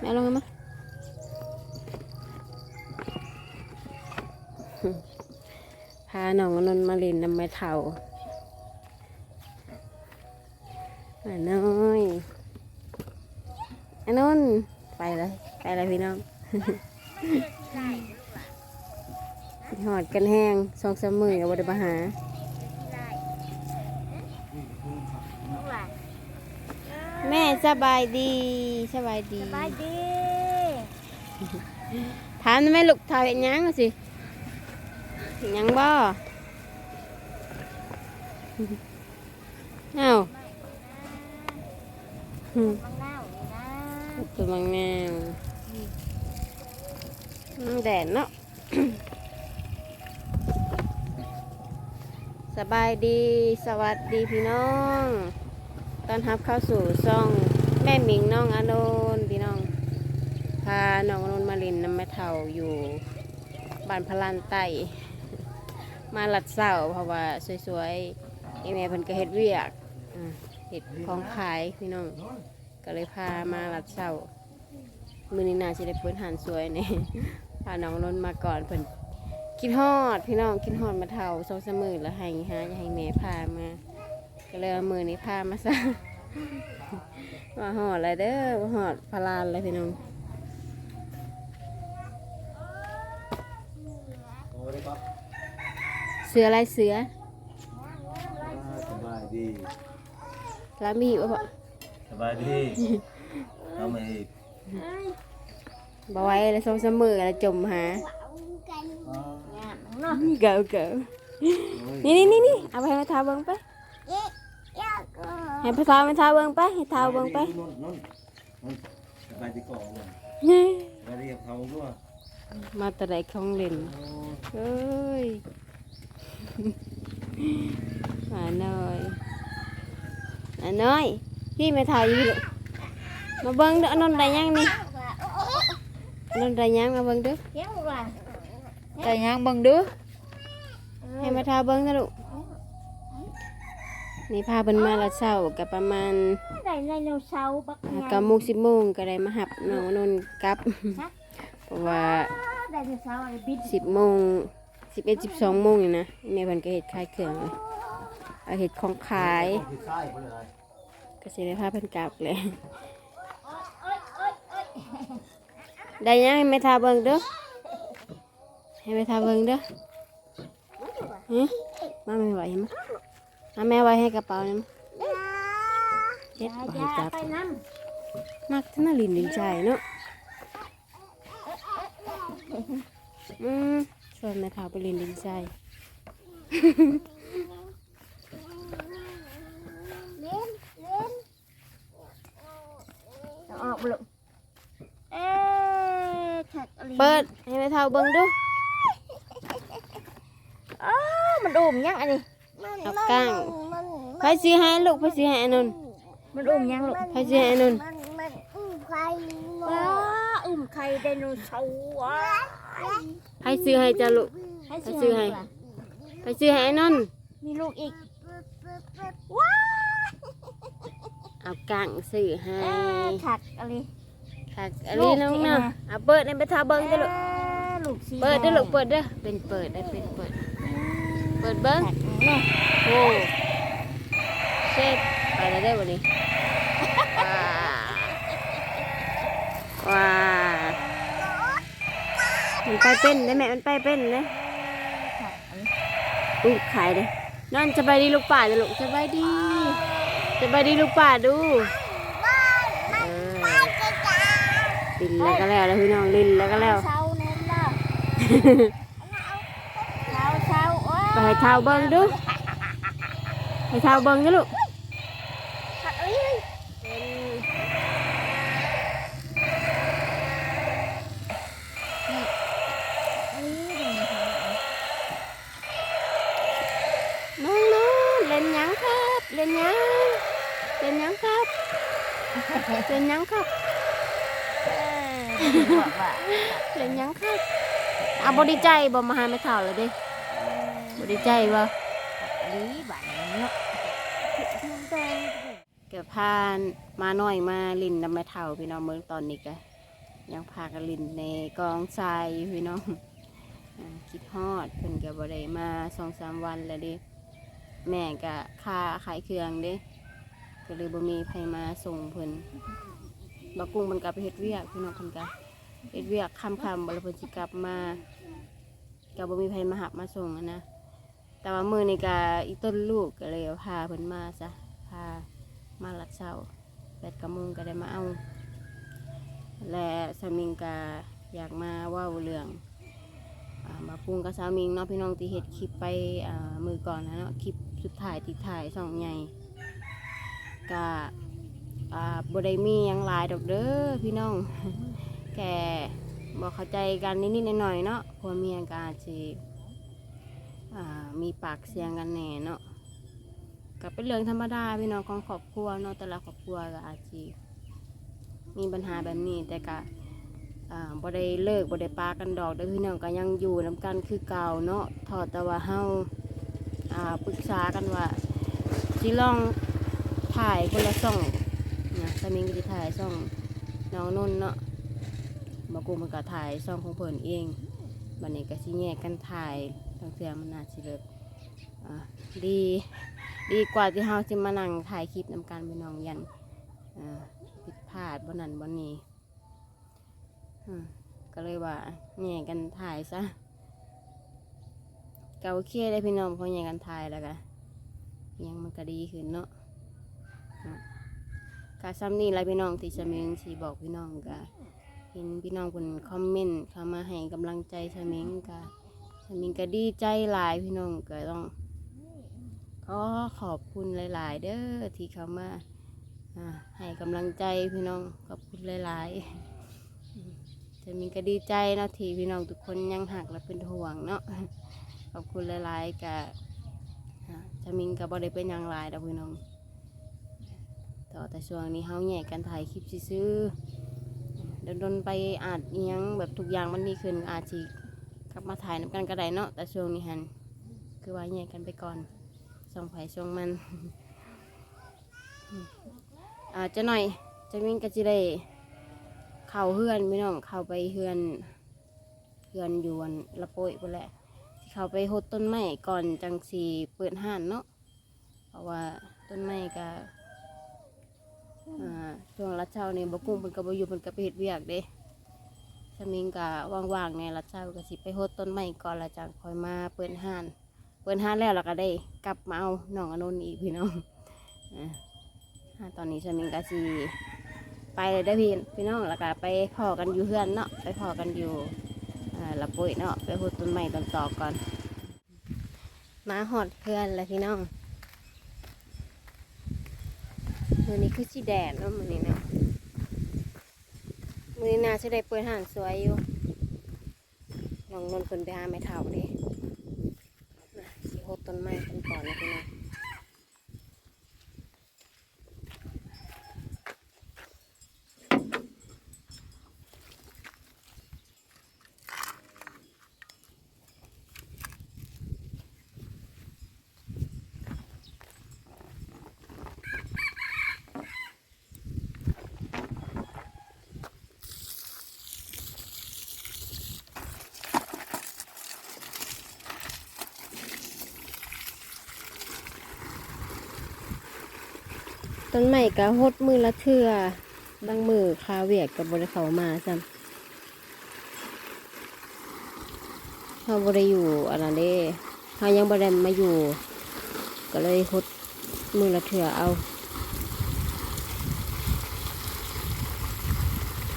แม่ลงมาพาน้องอนนท์มาเล่นน้ำไม้เท่าอันน้อยอันนนท์ไปเลย ไปเลยพี่น้องหอดกันแห้งสองสามมือกับบไดมาหา แม่ สบายดีสบายดีสบายดีถามแม่ลูกเท่าเห็นยังเอาสิเห็นยังบ่เอ้าอืมมังนาวนี่นะตัวบางแนวอืมแดดเนาะสบายดีสวัสดีพี่น้อง ต้อนรับเข้าสู่ช่องแม่หมิงน้องอานนท์พี่น้อง พาน้องอานนท์มาลินน้ำแม่เท่าอยู่บ้านพลานไต้มาหลัดเสาเพราะว่าสวยๆไอแม่เพิ่นก็เฮ็ดเวียกอ่าเฮ็ดของขายพี่น้อง ก็เลยพามาหลัดเสามือนี้นาสิได้เปิดหานสวยเนี่ยพาน้องอานนท์มาก่อนเพิ่นคิดฮอดพี่น้องคิดฮอดมาเท่าสองสมือแล้วให้หาอยากให้แม่พามา ก็เลยเอามือนี้พามาซะมาหอดอะไรเด้อมาหอดพลานเลยพี่น้องโอ้ได้ครับเสืออะไรเสือสบายดีลามีบ่พอสบายดีทำไมบ่ไหว้เลยสองสามมือแล้วจมหาอ๋องามเนาะเก๋อเก๋อนี่นี่นี่นี่เอาไปให้เท้าเบิ่งไปเอ๊ะยากก็ ให้พระเท้าให้เท้าเบิ่งไปให้เท้าเบิ่งไปนุ่นนุ่นนุ่นสบายดีก่อนเลยสบายดีกับเขาด้วยมาแตะไดของเล่นโอ้เอ้ยมาหน่อยมาหน่อยพี่ไม่ถ่ายอยู่ลูกมาเบิ่งเด้ออนนท์ได้ยังนี่อนนท์ได้ยังมาเบิ่งเด้อเที่ยวว่าได้ยังเบิ่งเด้อให้มาทาเบิ่งนะลูก นี่พาเพิ่นมาละเช้าก็ประมาณได้ไดโนเสาร์บักอ่าใหญ่เก้าโมงสิบโมงก็ได้มาหับน้องอนนท์กลับเพราะว่าไดโนเสาร์อะไรบินสิบโมงสิบเอ็ดสิบสองโมงนี่นะแม่เพิ่นก็เฮ็ดขายเครื่องเลยเอาเฮ็ดของขายคือใช่คนอะไรก็สิได้พาเพิ่นกลับเลยเอ้ยเอ้ยเอ้ยได้ยังให้แม่ทาเบิ่งเด้อให้แม่ทาเบิ่งเด้อฮะมาไม่ไหวมั้ย มาแม่ไว้ให้กระเป๋านี่มั้ยเฮ็ดอย่าบ่อให้ย่าจับไปน้มักทนาลินดินใจเนาะอืมชวนแม่ทาไปลินดินใจำเล่นเล่นเอาออกบ่ลูกเอ๊ะถักอะไรเปิดให้แม่ทาเบิ่งเดูอ้าวมันอุ่มยังอันนี้ เอาก้างไปซื้อให้ลูกไปซื้อให้อนนท์มันอุ่มยังลูกไปซื้อให้อนนท์มันอุ่มไข่ว้าอุ่มไข่ไดโนเสาร์ว้าไปซื้อให้จ้าลูกให้ไปซื้อให้ไปซื้อให้อนนท์มีลูกอีกว้าเอาก้างซื้อให้เอ๊ะถักอะไรค่ะอันนี้น้องเนาะเอาเปิดให้แม่ทาเบิ่งเด้อลูกเอ๊ะลูกสีเปิดเด้อลูกเปิดเด้อเป็นเปิดได้เป็นเปิด เปิดเบิ้งถักเนาะโอ้เช็ดไปแล้วได้อวันนี้ว้าว้ามันไปเป็นได้ไหมมันไปเป็นเลยถักอะไรอู้ขายเลยนอนสบายดีลูกป่าจะลูกสบายดีสบายดีลูกป่าดูเออลินแล้วก็แล้วแล้วพี่น้องลินแล้วก็แล้ว ให้เท้าเบิ้งดูให้เท้าเบิ้งนะลูกถักเอ้ยน้องน้องเล่นหยังครับ เล่นหยังเล่นหยังครับเล่นหยังครับบอกว่าเล่นหยังครับเอาบไดีใจบ่มาหาไม่เท่าเลยเดิบ ไดีใจบ่ลีบ้านเนาะเกือบพานมาหน่อยมาลินนำไม่เท่าพี่น้องเมืองตอนนี้ก็ยังพากันลินในกองทรายอยู่พี่น้องอ่าคิดฮอดเพิ่นก็บ่ได้มาสองสามวันแล้วเดิแม่ก็ค่าขายเครื่องเด้ก็เลยบ่มีใครมาส่งเพิ่นบักกุ้งมันก็ไปเฮ็ดเวียกพี่น้องเพิ่นก็เฮ็ดเวียกค่ำๆบ่แล้วเพิ่นสิกลับมาก็บ่มีใครมาหับมาส่งอะนะ แต่ว่ามือนี้ก็อีต้นลูกก็เลยพาเพิ่นมาซะพามาลัดเช้าแปดกะโมงก็ได้มาเอา และสามิงก็อยากมาว่าเรื่องอมาปรุงกับสามิงเนาะพี่น้องที่เห็ดคลิปไปมือก่อนนะเนาะคลิปสุดท้ายติดถ่ายสองใหญ่ก็อ่าบได้มียังลายดอกเด้อพี่น้องแค่บอกเข้าใจกันนิดๆหน่อยๆเนาะพวเมียก็อาจจะอ่า มีปากเสียงกันแน่เนาะก็เป็นเรื่องธรรมดาพี่น้องของครอบครัวเนาะแต่ละครอบครัวก็อาจจะมีปัญหาแบบนี้แต่ก็บ่ได้เลิกบ่ได้ปากันดอกเด้อพี่น้องก็ยังอยู่นํกันคือเก่าเนาะทอดแต่ว่าเฮาอ่าปรึกษากันว่าสิลองถ่ายคนละซ่องนะสามิงก็สิถ่ายซ่องน้องนนท์เนาะบ่กูมันก็ถ่ายซ่องของเพิ่นเองบัดนี้ก็สิแยกกันถ่าย ทางเทื่อมันน่าสิเลิศอ่าดี ดีกว่าที่เฮาสิมานั่งถ่ายคลิปนํกันพี่น้องยันผิดพลาดบนนั้นบนนี้ก็เลยว่าแย่กันถ่ายซะเกาโอเคได้พี่น้องพอแย่กันถ่ายแล้วก็ยังมันก็ดีขึ้นเนาะกาซ้ำนี่แหละพี่น้องที่จะมีสีบอกพี่น้องก็เห็นพี่น้องคนคอมเมนต์เข้ามาให้กำลังใจชมิงก็ชา มิงก็ดีใจหลายพี่น้องก็ต้องขอขอบคุณหลาย ๆ เด้อที่เขามาให้กำลังใจพี่น้องขอบคุณหลายๆอืมจะมีก็ดีใจเนาะที่พี่น้องทุกคนยังหักและเป็นห่วงเนาะขอบคุณหลาย ๆ กับจะมิงกับบอได้เป็นอย่างไรดอกพี่น้องต่อแต่ช่วงนี้เฮาแยกกันถ่ายคลิปซื้อๆเดินๆไปอาจอิหยังแบบทุกอย่างมันดีขึ้นอาจสิก ลับมาถ่ายน้ำกันก็ได้เนาะแต่ช่วงนี้ฮันคือว่าแยกกันไปก่อนส่องไผ่ช่วงมันอาจจะหน่อยจะมิงก็จะได้เข้าเฮือนพี่น้องเข้าไปเฮือนเฮือนอยวนละโปยไปแหละสิเข้าไปหดต้นไม้ก่อนจังสีเปิดห้านเนาะเพราะว่าต้นไม้ก็ช่วงรัดเช้านี่บกุ้งเป็นกระบอยู่เป็นกระเฮ็ดเวียกเด้ สมิงก็ว่างๆในรัดเช้าก็สิไปโหดต้นไม้ก่อนละจังคอยมาเปิดห้าน เปิดห้านแล้วเราก็ได้กลับมาเอาน้องอนนท์อีกพี่น้องอ่าตอนนี้ฉันมิงกาซีไปเลยได้พี่พี่น้องแล้วก็ไปพอกันอยู่เพื่อนเนาะไปพอกันอยู่ละปุ๋ยเนาะไปพูดต้นไม้ต้นตอกก่อน มาหอดเพื่อนแล้วพี่น้องมือนี้คือสีแดดเนาะมือนี้เนาะ มือนี้นาจะได้เปิดห่านสวยอยู่น้องนนท์คนไปหาไม้เท้าดิสีหดต้นไม้ต้นก่อนนะพี่น้อง ต้นใหม่ก็หดมือละเทือบางมือคาเวียกกับบริเขามาซ้ำเขาบริอยู่อันนั้นเด้เขายังบริมาอยู่ ก็เลยหดมือละเทือเอา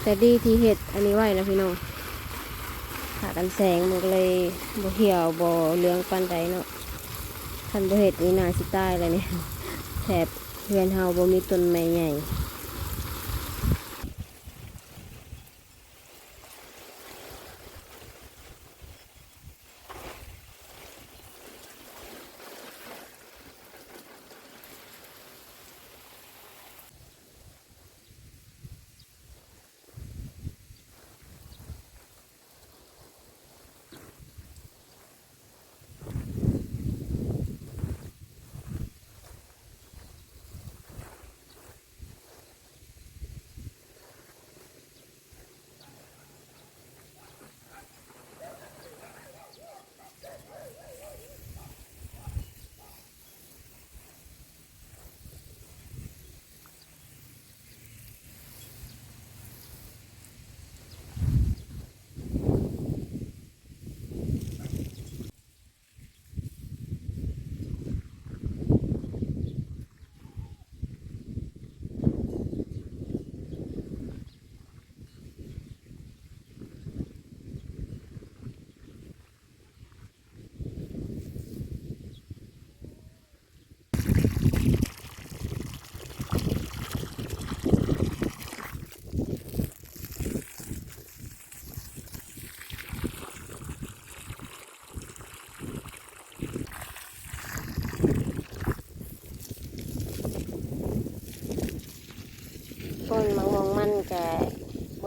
แต่ดีที่เห็ดอันนี้ไหว้นะพี่น้องขากันแสงมันก็เลยบ่เหี่ยวบ่เลืองปันใดเนาะคันบ่เห็ดนี่นาสิตายเลยเนี่ยแถบ เพื่อนเฮาบ่มีต้นไม้ใหญ่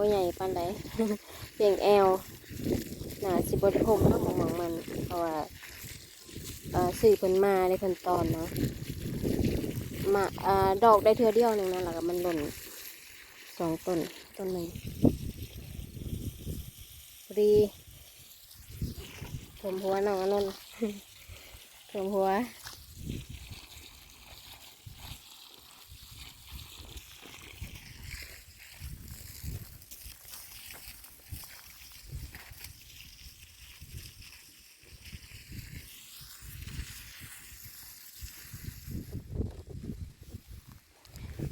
ใหญ่ปานใดเพียงแอลน่าสิบไดพรมเนาะหมองมัน เพราะว่าสื่อเพิ่นมาได้เพิ่นตอนเนาะมาอ่าดอกได้เทือเดียวหนึ่งนะแล้วก็มันหล่นสองต้นต้นหนึ่งพอดีถมหัวน้องอนนท์ถมหัว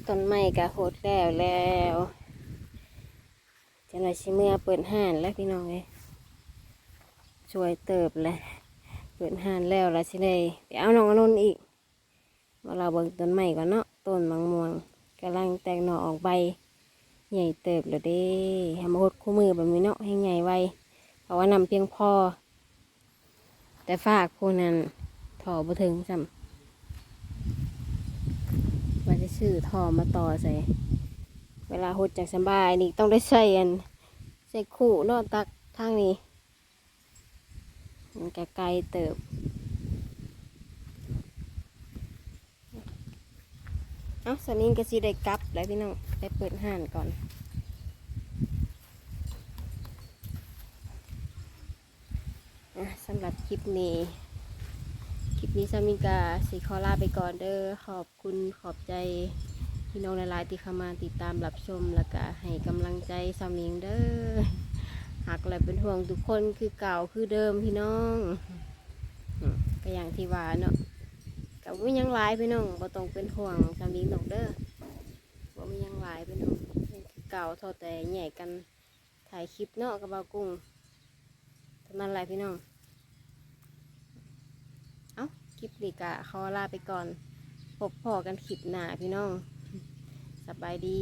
ต้นไม้ก็โหดแล้วแล้วจะหน่อยชิเมื่อเปิดห้านแล้วพี่น้องเลยช่วยเติบเลยเปิดห้านแล้วล้วสิได้ไปเอาน้องอนนอีกมาเราเบิ่งต้นไม้ก่อนเนาะต้นมังม่วงกำลังแตกหน่อออกใบ ใหญ่เติบแล้วเด้ทำมาหดคู่มือแบบนี้เนาะให้ใหญ่ไวเพราะว่านำเพียงพอ แต่ฝากผู้นั้นถอบ่ถึงซ้ำ ว่าจะ ซื้อทอมาต่อใส่ เวลาหดจากสบายนี่ต้องได้ใส่อันใส่คู่นอนตักทางนี้มันก็ไกลเติบเอาสนิงก็สิได้กลับแล้วพี่น้องไปเปิดห้านก่อนอะสำหรับคลิปนี้ นี้ซามิงกาสีขอลาไปก่อนเด้อขอบคุณขอบใจพี่น้องหลายๆที่เข้ามาติดตามรับชมแล้วก็ให้กำลังใจซามิงเด้อหักและเป็นห่วงทุกคนคือเก่าคือเดิมพี่น้องก็อย่างที่ว่าเนาะกับว่ายังหลายพี่น้องบ่ต้องเป็นห่วงซามิงดอกเด้อว่ามียังหลายพี่น้องคือเก่าเท่าแต่แหย่กันถ่ายคลิปเนาะกับบากุ้งเท่านั้นแหละพี่น้อง ลิปนี้กะขอลาไปก่อน พบพอกันคลิปหน้าพี่น้องสบายดี